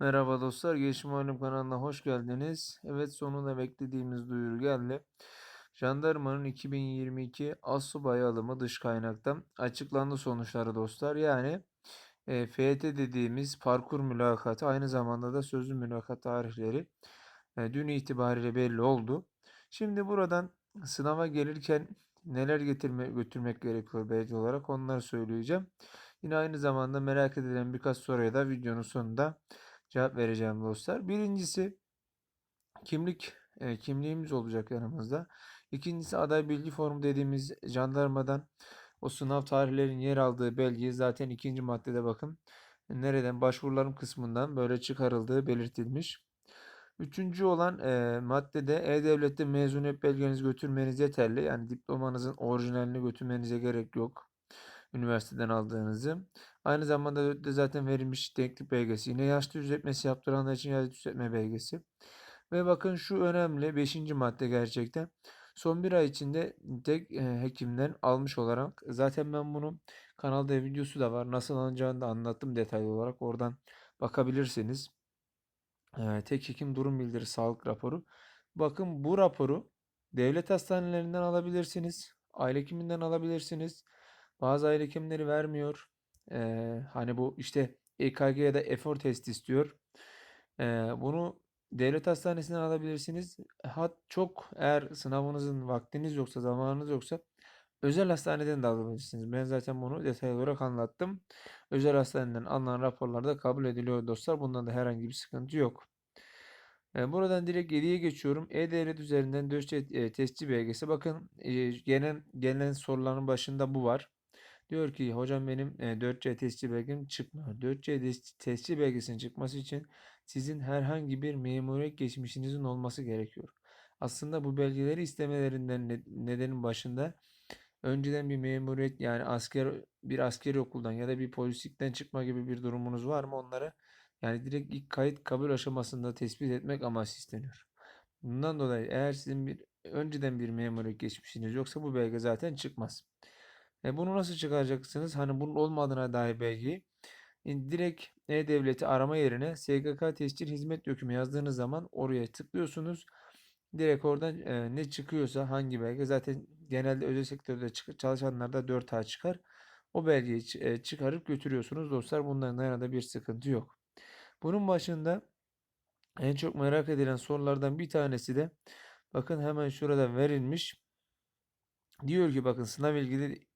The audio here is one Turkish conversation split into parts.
Merhaba dostlar, Gelişim Halim kanalına hoş geldiniz. Evet sonunda beklediğimiz duyuru geldi. Jandarmanın 2022 Assubay alımı dış kaynaktan açıklandı sonuçları dostlar. Yani e, FET dediğimiz parkur mülakatı aynı zamanda da sözlü mülakat tarihleri e, dün itibariyle belli oldu. Şimdi buradan sınava gelirken neler getirme, götürmek gerekiyor belge olarak onları söyleyeceğim. Yine aynı zamanda merak edilen birkaç soruya da videonun sonunda cevap vereceğim dostlar. Birincisi kimlik e, kimliğimiz olacak yanımızda. İkincisi aday bilgi formu dediğimiz jandarmadan o sınav tarihlerinin yer aldığı belgeyi zaten ikinci maddede bakın nereden başvurularım kısmından böyle çıkarıldığı belirtilmiş. Üçüncü olan e, maddede E-Devlet'te mezuniyet belgenizi götürmeniz yeterli. Yani diplomanızın orijinalini götürmenize gerek yok. Üniversiteden aldığınızı. Aynı zamanda de zaten verilmiş denklik belgesi. Yine yaş düzeltmesi yaptıranlar için yaş düzeltme belgesi. Ve bakın şu önemli 5. madde gerçekten. Son bir ay içinde tek e, hekimden almış olarak zaten ben bunu kanalda videosu da var. Nasıl alınacağını da anlattım detaylı olarak. Oradan bakabilirsiniz. E, tek hekim durum bildiri sağlık raporu. Bakın bu raporu devlet hastanelerinden alabilirsiniz. Aile hekiminden alabilirsiniz. Bazı aile hekimleri vermiyor. Ee, hani bu işte EKG ya da efor test istiyor. Ee, bunu devlet hastanesinden alabilirsiniz. Hat çok eğer sınavınızın vaktiniz yoksa, zamanınız yoksa özel hastaneden de alabilirsiniz. Ben zaten bunu detaylı olarak anlattım. Özel hastaneden alınan raporlar da kabul ediliyor dostlar. Bundan da herhangi bir sıkıntı yok. Buradan direkt 7'ye geçiyorum. E-Devlet üzerinden döşe testçi belgesi. Bakın gelen gelen soruların başında bu var. Diyor ki hocam benim e, 4C testçi belgem çıkmıyor. 4C tes- testçi belgesinin çıkması için sizin herhangi bir memuriyet geçmişinizin olması gerekiyor. Aslında bu belgeleri istemelerinden ne- nedenin başında önceden bir memuriyet yani asker bir askeri okuldan ya da bir polislikten çıkma gibi bir durumunuz var mı onları yani direkt ilk kayıt kabul aşamasında tespit etmek amaçlı isteniyor. Bundan dolayı eğer sizin bir önceden bir memuriyet geçmişiniz yoksa bu belge zaten çıkmaz. E bunu nasıl çıkaracaksınız? Hani bunun olmadığına dair belgeyi direkt E-Devlet'i arama yerine SGK tescil hizmet dökümü yazdığınız zaman oraya tıklıyorsunuz. Direkt oradan e, ne çıkıyorsa hangi belge zaten genelde özel sektörde çalışanlarda 4A çıkar. O belgeyi e, çıkarıp götürüyorsunuz dostlar. Bundan yana da bir sıkıntı yok. Bunun başında en çok merak edilen sorulardan bir tanesi de bakın hemen şurada verilmiş. Diyor ki bakın sınav ilgili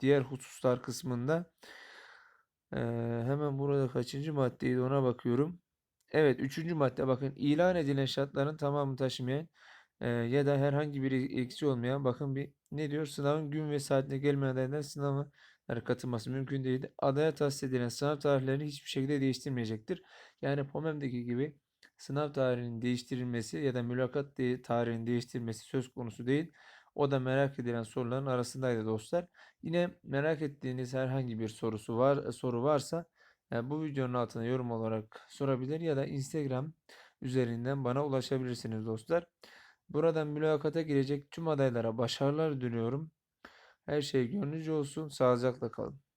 diğer hususlar kısmında hemen burada kaçıncı maddeydi ona bakıyorum. Evet üçüncü madde bakın ilan edilen şartların tamamını taşımayan ya da herhangi bir eksi olmayan bakın bir ne diyor sınavın gün ve saatine gelmeyen adaylar sınava katılması mümkün değil. Adaya tahsis edilen sınav tarihlerini hiçbir şekilde değiştirmeyecektir. Yani POMEM'deki gibi sınav tarihinin değiştirilmesi ya da mülakat tarihinin değiştirilmesi söz konusu değil. O da merak edilen soruların arasındaydı dostlar. Yine merak ettiğiniz herhangi bir sorusu var soru varsa e, bu videonun altına yorum olarak sorabilir ya da Instagram üzerinden bana ulaşabilirsiniz dostlar. Buradan mülakata girecek tüm adaylara başarılar diliyorum. Her şey gönlünüzce olsun. Sağlıcakla kalın.